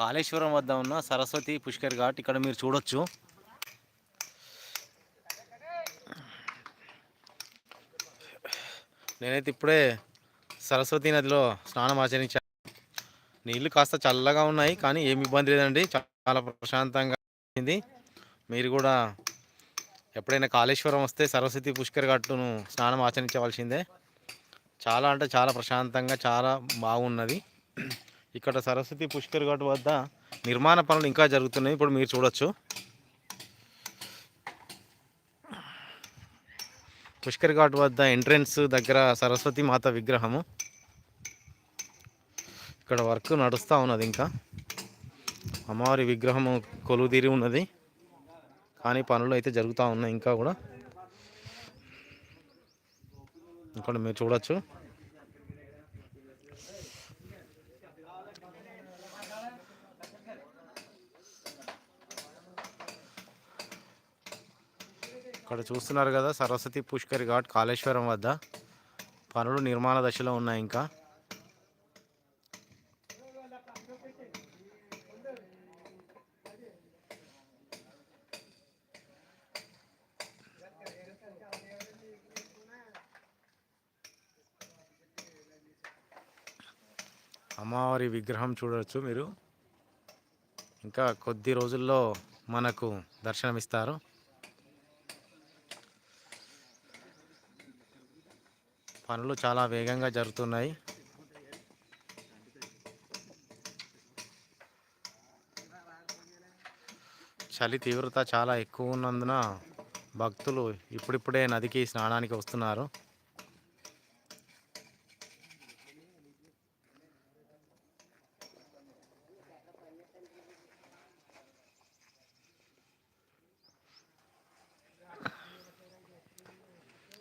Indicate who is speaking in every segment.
Speaker 1: కాళేశ్వరం వద్ద ఉన్న సరస్వతి పుష్కర్ ఘాట్ ఇక్కడ మీరు చూడొచ్చు. నేనైతే ఇప్పుడే సరస్వతి నదిలో స్నానం ఆచరించాను నీళ్ళు కాస్త చల్లగా ఉన్నాయి కానీ ఏమి ఇబ్బంది లేదండి. చాలా ప్రశాంతంగా ఉంది. మీరు కూడా ఎప్పుడైనా కాళేశ్వరం వస్తే సరస్వతి పుష్కర్ ఘాట్ను స్నానం ఆచరించవలసిందే. చాలా అంటే చాలా ప్రశాంతంగా చాలా బాగున్నది. ఇక్కడ సరస్వతి పుష్కర్ ఘాట్ వద్ద నిర్మాణ పనులు ఇంకా జరుగుతున్నాయి. ఇప్పుడు మీరు చూడొచ్చు. పుష్కర్ ఘాట్ వద్ద ఎంట్రన్స్ దగ్గర సరస్వతి మాత విగ్రహము. ఇక్కడ వర్క్ నడుస్తూ ఉన్నది ఇంకా. అమ్మవారి విగ్రహము కొలువుదీరి ఉన్నది. కానీ పనులు అయితే జరుగుతూ ఉన్నాయి ఇంకా కూడా. ఇక్కడ మీరు చూడొచ్చు. ఇక్కడ చూస్తున్నారు కదా సరస్వతి పుష్కరి ఘాట్ కాళేశ్వరం వద్ద. పనులు నిర్మాణ దశలో ఉన్నాయి ఇంకా. అమ్మవారి విగ్రహం చూడవచ్చు మీరు. ఇంకా కొద్ది రోజుల్లో మనకు దర్శనమిస్తారు. పనులు చాలా వేగంగా జరుగుతున్నాయి. చలి తీవ్రత చాలా ఎక్కువ ఉన్నందున భక్తులు ఇప్పుడిప్పుడే నదికి స్నానానికి వస్తున్నారు.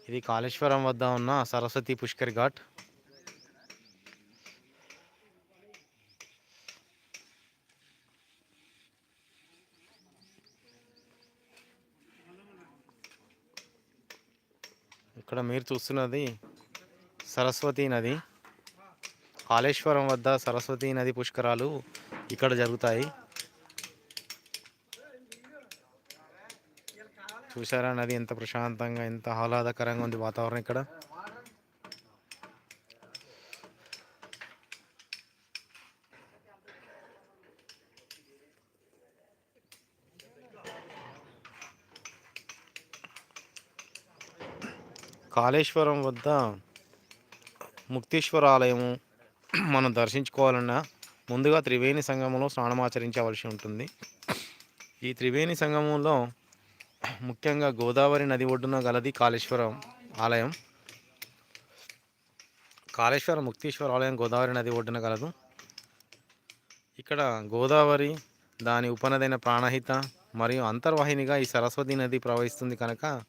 Speaker 1: ఇది కాళేశ్వరం వద్ద ఉన్న సరస్వతి పుష్కర్ ఘాట్. ఇక్కడ మీరు చూస్తున్నది సరస్వతి నది. కాళేశ్వరం వద్ద సరస్వతి నది పుష్కరాలు ఇక్కడ జరుగుతాయి. చూసారా నది ఎంత ప్రశాంతంగా ఎంత ఆహ్లాదకరంగా ఉంది వాతావరణం ఇక్కడ. కాళేశ్వరం వద్ద ముక్తేశ్వర ఆలయము మనం దర్శించుకోవాలన్నా ముందుగా త్రివేణి సంగమంలో స్నానమాచరించవలసి ఉంటుంది. ఈ త్రివేణి సంగమంలో ముఖ్యంగా గోదావరి నది ఒడ్డున గలది కాళేశ్వరం ఆలయం. కాళేశ్వరం ముక్తీశ్వర ఆలయం గోదావరి నది ఒడ్డున గలదు. ఇక్కడ గోదావరి దాని ఉపనదైన ప్రాణహిత మరియు అంతర్వాహినిగా ఈ సరస్వతి నది ప్రవహిస్తుంది కనుక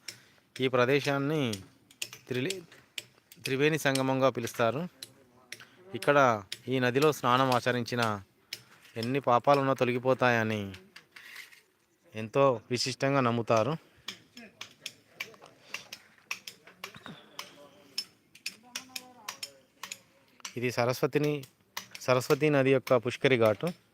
Speaker 1: ఈ ప్రదేశాన్ని త్రిలి త్రివేణి సంగమంగా పిలుస్తారు. ఇక్కడ ఈ నదిలో స్నానం ఆచరించిన ఎన్ని పాపాలున్నా తొలగిపోతాయని ఎంతో విశిష్టంగా నమ్ముతారు. ఇది సరస్వతిని సరస్వతి నది యొక్క పుష్కరి ఘాటు.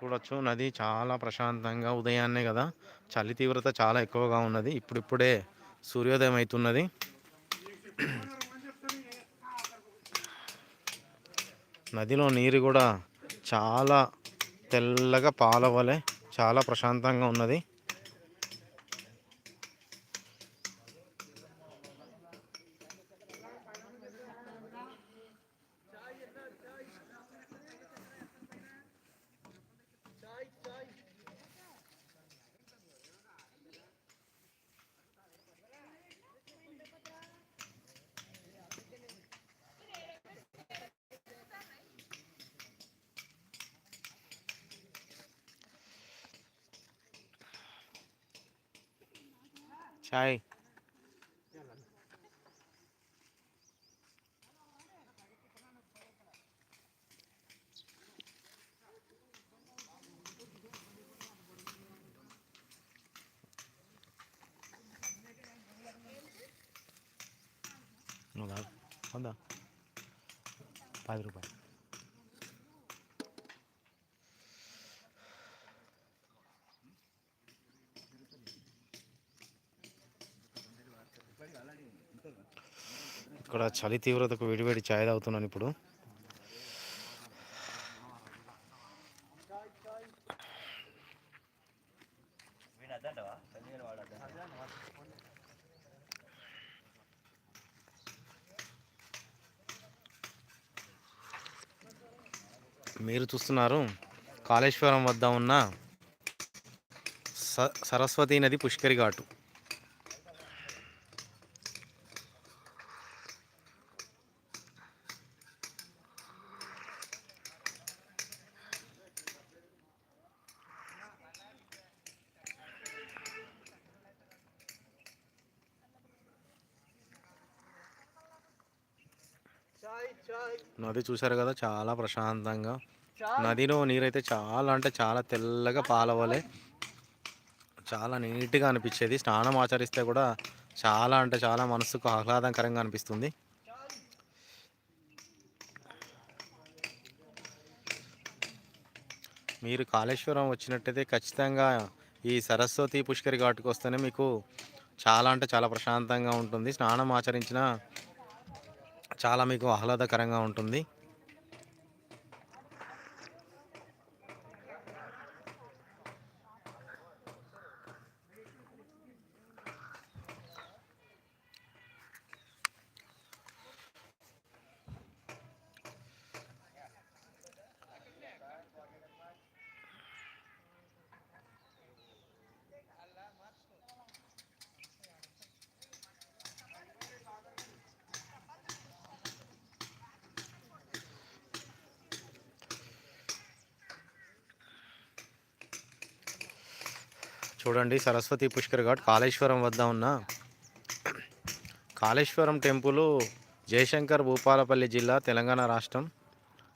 Speaker 1: చూడొచ్చు. నది చాలా ప్రశాంతంగా ఉదయాన్నే కదా? చలి తీవ్రత చాలా ఎక్కువగా ఉన్నది. ఇప్పుడిప్పుడే సూర్యోదయం అవుతున్నది నదిలో నీరు కూడా చాలా తెల్లగా పాలవలే చాలా ప్రశాంతంగా ఉన్నది. No, da. ¿Cuánto? ఇక్కడ చలి తీవ్రతకు వేడివేడి ఛాయ్ తాగుతున్నాను ఇప్పుడు. మీరు చూస్తున్నారు కాళేశ్వరం వద్ద ఉన్న స సరస్వతీ నది పుష్కరి ఘాటు. నది చూశారు కదా చాలా ప్రశాంతంగా. నదిలో నీరైతే చాలా అంటే చాలా తెల్లగా పాలవలే చాలా నీట్గా అనిపించేది. స్నానం ఆచరిస్తే కూడా చాలా అంటే చాలా మనసుకు ఆహ్లాదకరంగా అనిపిస్తుంది. మీరు కాళేశ్వరం వచ్చినట్టయితే ఖచ్చితంగా ఈ సరస్వతి పుష్కరి ఘాట్కి వస్తేనే మీకు చాలా అంటే చాలా ప్రశాంతంగా ఉంటుంది. స్నానం ఆచరించిన చాలా మీకు ఆహ్లాదకరంగా ఉంటుంది. చూడండి సరస్వతి పుష్కర్ ఘాట్ కాళేశ్వరం వద్ద ఉన్న కాళేశ్వరం టెంపుల్ జయశంకర్ భూపాలపల్లి జిల్లా తెలంగాణ రాష్ట్రం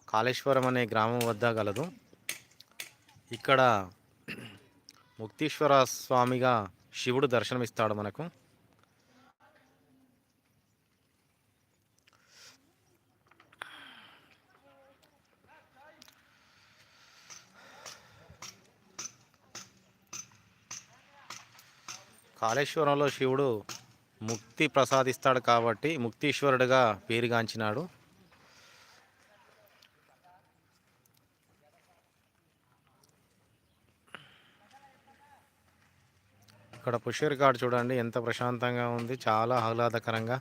Speaker 1: కాళేశ్వరం అనే గ్రామం వద్ద గలదు. ఇక్కడ ముక్తీశ్వర స్వామిగా శివుడు దర్శనమిస్తాడు మనకు. కాళేశ్వరంలో శివుడు ముక్తి ప్రసాదిస్తాడు కాబట్టి ముక్తీశ్వరుడుగా పేరుగాంచినాడు. ఇక్కడ పుష్కర్ ఘాట్ చూడండి ఎంత ప్రశాంతంగా ఉంది చాలా ఆహ్లాదకరంగా.